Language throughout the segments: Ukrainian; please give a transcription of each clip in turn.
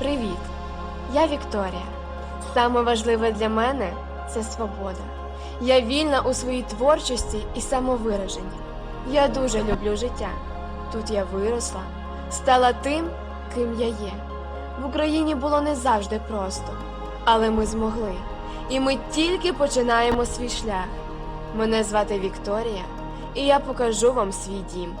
Привіт! Я Вікторія. Саме важливе для мене це свобода. Я вільна у своїй творчості і самовираженні. Я дуже люблю життя. Тут я виросла, стала тим, ким я є. В Україні було не завжди просто, але ми змогли. І ми тільки починаємо свій шлях. Мене звати Вікторія, і я покажу вам свій дім.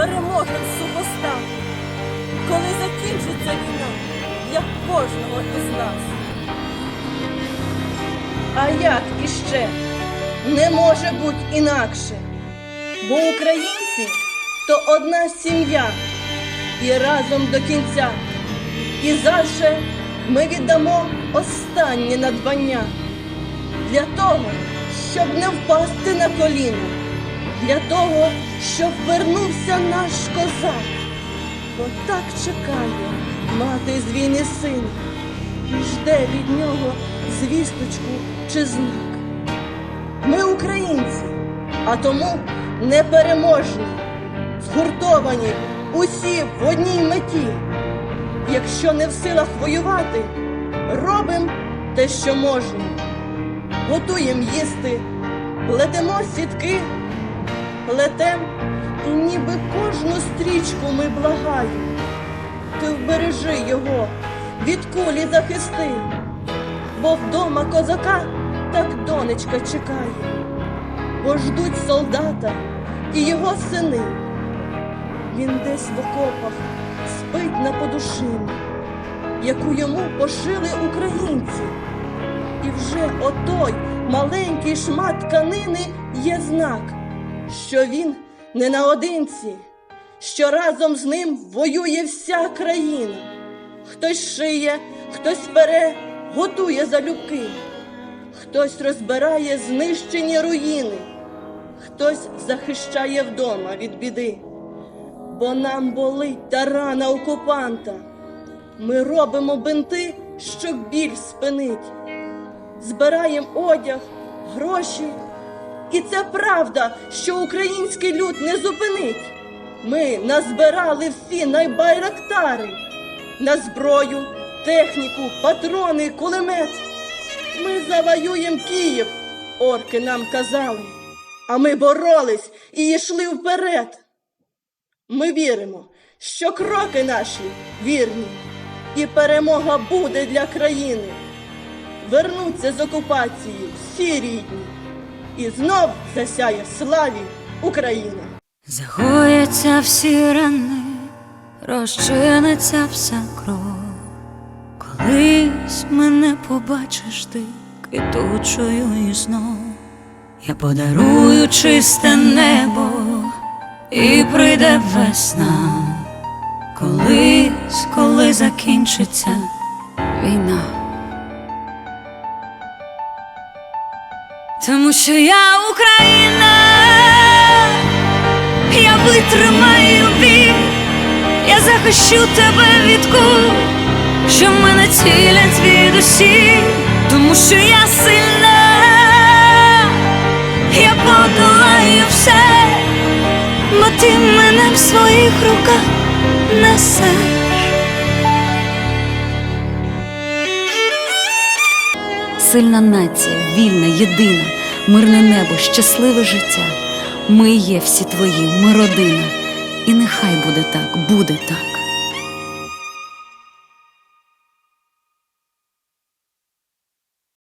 Коли ми коли закінчиться війна для кожного із нас. А як іще не може бути інакше? Бо українці то одна сім'я і разом до кінця. І завше ми віддамо останнє надбання для того, щоб не впасти на коліна, для того, щоб вернувся наш козак, бо так чекає мати з війни сина і жде від нього звісточку чи знак. Ми українці, а тому непереможні, згуртовані усі в одній меті. Якщо не в силах воювати, робимо те, що можемо. Готуємо їсти, плетемо сітки, плетем, ніби кожну стрічку ми благаємо. Ти вбережи його, від кулі захисти, бо вдома козака так донечка чекає, бо ждуть солдата і його сини. Він десь в окопах спить на подушині, яку йому пошили українці. І вже отой маленький шмат тканини є знак, що він не наодинці, що разом з ним воює вся країна. Хтось шиє, хтось пере, готує залюбки, хтось розбирає знищені руїни, хтось захищає вдома від біди бо нам болить та рана окупанта. Ми робимо бинти, щоб біль спинить. Збираємо одяг, гроші. І це правда, що український люд не зупинить. Ми назбирали всі найбайрактари. на зброю, техніку, патрони, кулемет. Ми завоюємо Київ, орки нам казали, а ми боролись і йшли вперед. Ми віримо, що кроки наші вірні, і перемога буде для країни. Вернуться з окупації всі рідні, і знов засяє славі Україна. Загояться всі рани, розчиниться вся кров. Колись мене побачиш ти квітучою і знов. Я подарую чисте небо і прийде весна. Колись, коли закінчиться війна. Тому що я Україна, я витримаю біль, я захищу тебе від куль, що мене цілять від усі, тому що я сильна, я подолаю все, бо ти мене в своїх руках несеш. Сильна нація, вільна, єдина, мирне небо, щасливе життя. Ми є всі твої, ми родина. І нехай буде так, буде так.